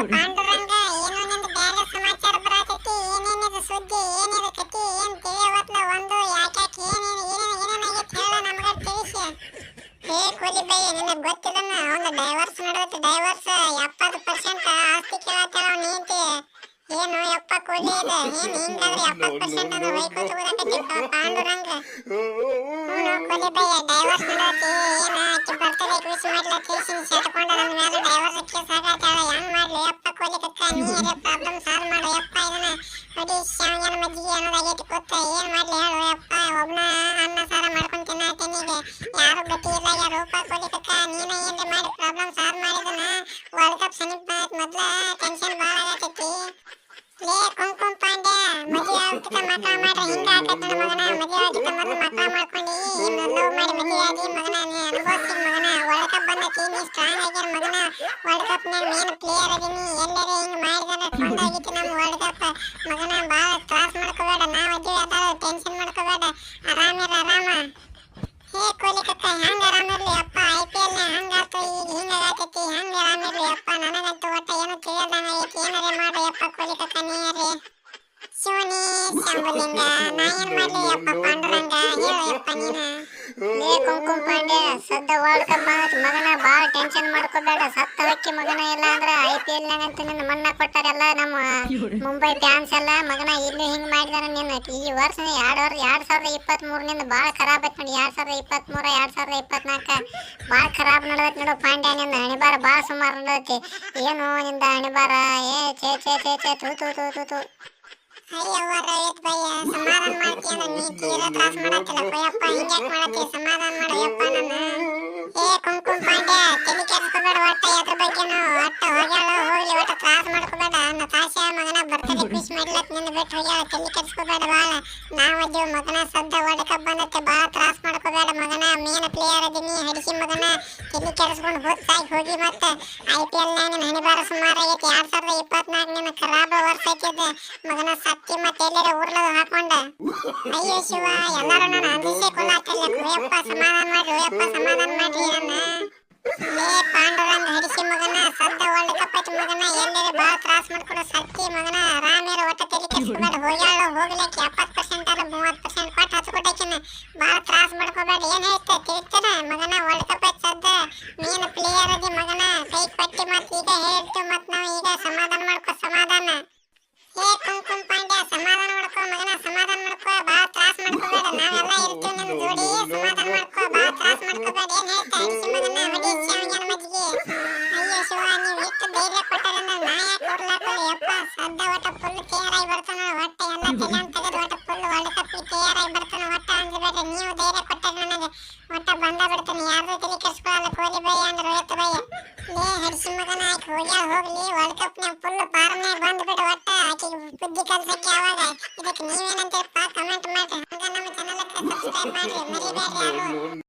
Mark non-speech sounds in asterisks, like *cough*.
ಪಾಂಡುರಂಗ ಏನೋ ನಿಂದು ಬ್ಯಾರೆ ಸಮಾಚಾರ ಬರಾಕತ್ತಿ ಏನೇನಿದು ಸುದ್ದಿ ಏನಿದು ಕತಿ ಏನ್ ಒಂದು ಯಾಕ್ಯಾಕ್ ಏನೇನು ಏನೇನು ಏನೇನಾಗೈತಿ ಹೇಳ ನಮಗ ಹೇ ಗೊತ್ತಿಲ್ಲನ ಡೈವರ್ಸ್ ಡೈವರ್ಸ್ ಪರ್ಸೆಂಟ್ ಆಸ್ತಿ ಕೇಳತ್ತಾರ ನೀತಿ ಏನು ಕೂಲಿ ಇದೆ. ಏನ್ ಹಿಂಗಾದ್ರೆ *laughs* ಎಪ್ಪತ್ತು ಪರ್ಸೆಂಟ್ ಅನ್ನು ವೈಕೋತ ಓದಕತ್ತಿ ಪಾಂಡುರಂಗ. ಹ್ಞೂ ಕೂಲಿ ಬೈ ಡೈವರ್ಸ್ ನಡೆದೈತಿ ಏನ ಆಕಿ ಬರ್ತಡೇ ವಿಶ್ ಮಾಡ್ಲ ತಿಳಿಸಿ ಸೆಟ್ಕೊಂಡ ನನ್ನ ಮೇಲೆ ಡೈವರ್ಸ್ ಕೇಸ್ ಹಾಕತ್ತಾಳ ಹೆಂಗ್ ಮಾಡ್ಲಿ ಯಪ್ಪ ಕೂಲಿ ಕಕ್ಕ ನೀರೇ ಪ್ರಾಬ್ಲಮ್ ಸಾಲ್ವ್ ಮಾಡು ಯಪ್ಪ ಇದನ್ನ. ನೋಡಿ ಶಾವಿಗೆನ ಮಜ್ಜಿಗೆ ಅನ್ನೋದಾಗೈತಿ ಕೂತ ಏನ್ ಮಾಡ್ಲಿ ಹೇಳು ಯಪ್ಪ ಒಬ್ನ ಅನ್ನ ಸಾರ ಮಾಡ್ಕೊಂಡ್ ತಿನ್ನಾತೀನಿ ಈಗ ಯಾರು ಗತಿ ಇಲ್ಲ ಯಾರು ರೂಪ ಕೂಲಿ ಕಕ್ಕ ನೀನ ಏನ್ರಿ ಮಾಡಿ ಪ್ರಾಬ್ಲಮ್ ಸಾಲ್ವ್ ಮಾಡಿದನ ವರ್ಲ್ಡ್ ಕಪ್ ಸಮೀಪ ಮೊದ್ಲ ಟೆನ್ಷನ್ ಲೇ ಕುಂಕುಮ ಪಾಂಡೆ ಮದುವೆ ಆಗ್ತಕ್ಕ ಮಕ್ಕಳ ಮಾಡ್ರಿ ಹಿಂಗ ಆಗತ್ತ ಮಗನ ಮದುವೆ ಆಗತ್ತ ಮೊದಲು ಮಕ್ಕಳ ಮಾಡ್ಕೊಂಡು ಇನ್ನು ಲವ್ ಮಾಡಿ ಮದುವೆ ಆಗಿ ಮಗನ ನೀ ಅನುಭವಿಸಿ ಮಗನ ವರ್ಲ್ಡ್ ಕಪ್ ಬಂದೈತಿ ನೀ ಸ್ಟ್ರಾಂಗ್ ಆಗ್ಯಾರ ಮಗನ ವರ್ಲ್ಡ್ ಕಪ್ ನಾಗ ಮೇನ್ ಪ್ಲೇಯರ್ ಅದೀನಿ ಎಲ್ಲರೂ ಹಿಂಗ್ ಮಾಡಿದ್ರೆ ಚಂದ ಆಗಿತ್ತು ನಮ್ಮ ವರ್ಲ್ಡ್ ಕಪ್ ಮಗನ ಭಾಳ ತ್ರಾಸ ಮಾಡ್ಕೋಬೇಡ ನಾವು ಅದೀವಿ ಅದ ಟೆನ್ಷನ್ ಮಾಡ್ಕೋಬೇಡ ಆರಾಮಿರ ಆರಾಮ ಹೇ ಕೊಹ್ಲಿ ಕಕ್ಕ ಹೆಂಗ ಆರಾಮಿರ್ಲಿ ಅಪ್ಪ ಐ ಪಿ ಎಲ್ ಹಂಗಾತು ಈಗ ಹಿಂಗಾಗತೈತಿ ಹೆಂಗ ಆರಾಮಿರ್ಲಿ ಅಪ್ಪ ನನಗಂತೂ ಶಂಭುಲಿಂಗ ನಾ ಏನ್ ಮಾಡ್ಲಿ ಅಪ್ಪ ಪಾಂಡುರಂಗ. ಹೇಳು ಯಪ್ಪ ನೀನ. ಲೇ ಕುಂಕುಮ ಪಾಂಡೆ ಸದ್ದ ವರ್ಲ್ಡ್ ಕಪ್ ಮಗನ ಬಾಳ ಟೆನ್ಷನ್ ಮಾಡ್ಕೋಬೇಡ. ಸತ್ತ ಹಕ್ಕಿ ಮಗನ ಇಲ್ಲ ಅಂದ್ರೆ ಐ ಪಿ ಎಲ್ ನಂತ ನಿನ್ನ ಮಣ್ಣ ಕೊಟ್ಟಾರೆಲ್ಲ ನಮ್ಮ ಮುಂಬೈ ಫ್ಯಾನ್ಸ್ ಎಲ್ಲ. ಮಗನ ಇಲ್ಲಿ ಹಿಂಗ್ ಮಾಡಿದಾರ ನಿನ್ನ. ಈ ವರ್ಷ ಎರಡ್ ವರ್ಷ ಎರಡ್ ಸಾವಿರದ ಇಪ್ಪತ್ತ್ ಮೂರನಿಂದ ಬಾಳ ಖರಾಬ್ ಐತಿ ನೋಡಿ. ಎರಡ್ ಸಾವಿರದ ಇಪ್ಪತ್ತ್ ಮೂರ ಎರಡ್ ಸಾವಿರದ ಇಪ್ಪತ್ನಾಲ್ಕ ಬಾಳ ಖರಾಬ್ ನಡದೈತಿ ನೋಡು ಪಾಂಡ್ಯ ನಿಂದ ಹಣಿಬಾರ ಬಾಳ ಸುಮಾರು ನಡ್ದೈತಿ. ಏನು ನಿಂದ ಹಣಿಬಾರ. ಏ ಚೇ ಚೇ ಚೇ ಚೇ ತೂ ತೂ ತೂ ತೂ ತೂ ಅಯ್ಯವ್ವ ರೈತ್ ಭಯ್ಯ ಸಮಾಧಾನ ಮಾಡ್ತಿ ಅಂದ್ರೆ ನೀ ತೀರ ತ್ರಾಸ ಮಾಡತ್ತಿಲ್ಲ ಕೊಯ್ಯಪ್ಪ ಹಿಂಗ್ಯಾಕ್ ಮಾಡತ್ತಿ ಸಮಾಧಾನ ಮಾಡು ಯಪ್ಪ ನನ್ನ ಏ ಕುಂಕುಮ್ ಪಾಂಡ್ಯ ತಲೆ ಕೆಡ್ಸ್ಕೊಬೇಡ ಒಟ್ಟ ಎದ್ರ ಬಗ್ಗೆನು ಒಟ್ಟ ಹೋಗ್ಯಾಳ ಹೋಗ್ಲಿ ಒಟ್ಟ ತ್ರಾಸ ಮಾಡ್ಕೋಬೇಡ. ನತಾಶಾ ಮಗನ ಮಾಡ್ಲಕ್ ನಿನ್ನ ಬಿಟ್ಟು ಹೋಗ್ಯಾಳ ತಲೆ ಕೆಡ್ಸ್ಕೊಬೇಡ ಬಾಳ. ನಾವ್ ಅದೇವ್ ಮಗನ ಸದ್ದ ವರ್ಲ್ಡ್ ಕಪ್ ಬಂದತ್ತೆ ಬಾಳ ತ್ರಾಸ ಮಾಡ್ಕೋಬೇಡ ಮಗನ. ಮೇನ್ ಪ್ಲೇಯರ್ ಅದೀನಿ ಹಡಿಸಿ ಮಗನ. ತಲೆ ಕೆಡ್ಸ್ಕೊಂಡು ಹೋಗ್ತಾಗಿ ಹೋಗಿ ಮತ್ತೆ ಐ ಪಿ ಎಲ್ ನಾಗ ಹಣಿಬಾರ ಸುಮಾರು ಆಗೈತಿ ಎರಡ್ ಸಾವಿರದ ಖರಾಬ ವರ್ಷ ಐತಿದೆ ಮಗನ ಸತ್ತಿ ಮತ್ತೆ ಎಲ್ಲರ ಊರ್ಲದ ಹಾಕೊಂಡ. ಅಯ್ಯೋ ಶಿವ, ಎಲ್ಲರೂ ನನ್ನ ಅಂದಿಸೇ ಕೊಲ್ಲಾತಿಲ್ಲ ಹೋಯಪ್ಪ ಸಮಾಧಾನ ಮಾಡ್ರಿ ಹೋಯಪ್ಪ ಸಮಾಧಾನ ಮಾಡ್ರಿ ನನ್ನ. ಲೇ ಪಾಂಡುರಂಗ ಹಡಿಸಿ ಮಗನ, ಸದ್ದ ವರ್ಲ್ಡ್ ಕಪ್ ಐತಿ ಮಗನ ಎಲ್ಲರ ಬಹಳ ತ್ರಾಸ ಮಾಡ್ಕೊಂಡು ಸತ್ತಿ ಮಗನ ಆರಾಮೇರ ಒಟ್ಟ ತೆಲಿ ಕೆಡ್ಸ್ಕೊಬೇಡ ಹೋಗ್ಯಾಳ, ಹೋಗ್ಲಿಕ್ಕೆ ಎಪ್ಪತ್ತು ಪರ್ಸೆಂಟ್ ಅಲ್ಲ ಮೂವತ್ತು ಪರ್ಸೆಂಟ್ ಕೊಟ್ಟು ಹಚ್ಕೊಟ್ಟಕಿನ ಬಹಳ ತ್ರಾಸ ಮಾಡ್ಕೋಬೇಡ. ಏನ್ ಹೇಳ್ತ, ತಿಳಿತಾರ? ಮಗನ ವರ್ಲ್ಡ್ ಕಪ್ ಐತಿ ಸದ್ದ. ನೀನು ಪ್ಲೇಯರ್ ಅದಿ ಮಗನ ಕೈ ಪಟ್ಟಿ ಮತ್ತೆ ಈಗ ಹೇಳ್ತು ಮತ್ತೆ ನಾವು ಈಗ ಸಮಾಧಾನ ಮಾಡ್ಕೊ ಸಮಾಧಾನ. ಹೇ ಕುಂಕುಮ್ ಪಾಂಡ್ಯ, ಸಮಾಧಾನ ಮಾಡ್ಕೋ ಮಗನ, ಸಮಾಧಾನ ಮಾಡ್ಕೋ, ಬಾ, ತ್ರಾಸ ಮಾಡ್ಕೋಬೇಡ. ನಾವೆಲ್ಲ ಇರ್ತೀವಿ ನಿಮ್ ಜೋಡಿ, ಸಮಾಧಾನ ಮಾಡ್ಕೋ, ಬಾ, ತ್ರಾಸ ಮಾಡ್ಕೋಬೇಡ. ಏನ್ ಹೇಳ್ತಾ ಮಗನ ಹೊಡಿ ಶಾವಿಗೆನ ಮಜ್ಜಿಗೆ. ಅಯ್ಯೋ ಶಿವ, ನೀವು ಎಷ್ಟು ಧೈರ್ಯ ಕೊಟ್ಟರಿಂದ ನಾ ಯಾಕೆ ಕೊಡ್ಲಾಕಲ್ಲ ಯಪ್ಪ, ಸದ್ದ ಒಟ್ಟ ಫುಲ್ ಕ್ಲಿಯರ್ ಆಗಿ ಬರ್ತಾನ ಒಟ್ಟ ಎಲ್ಲ ತಲೆ ತೆಗೆದು ಒಟ್ಟ ಫುಲ್ ಕಪ್ ಕ್ಲಿಯರ್ ಆಗಿ ಬರ್ತಾನ ಒಟ್ಟ ಅಂದ್ಬೇಡ್ರಿ ನೀವು ಧೈರ್ಯ ಕೊಟ್ಟಾರ ನನಗೆ ಒಟ್ಟ ಬಂದ ಬಿಡ್ತಾನೆ. ಯಾರ್ದು ತಲೆ ಕೆಡ್ಸ್ಕೊಳಲ್ಲ ಕೊಹ್ಲಿ ಬೈ ಅಂದ್ರೆ ರೋಹಿತ್ ಬೈ ಲೇ ಹಡಿಸಿ ಮಗನ ಆಕಿ ಹೋಗ್ಯಾಳ ಹೋಗ್ಲಿ. ವರ್ಲ್ಡ್ ಫುಲ್ ಪಾರನೆ ಬಂದ್ ಬಿಡು ಒಟ್ಟ. ಬುದ್ಧಿ ಕಲ್ಸಕ್ಕೆ ಯಾವಾಗ? ಇದಕ್ಕೆ ನೀವೇನಂತೀರಪ್ಪ? ಕಮೆಂಟ್ ಮಾಡ್ರಿ. ಹಂಗ ನಮ್ಮ ಚಾನಲ್ ಸಬ್ಸ್ಕ್ರೈಬ್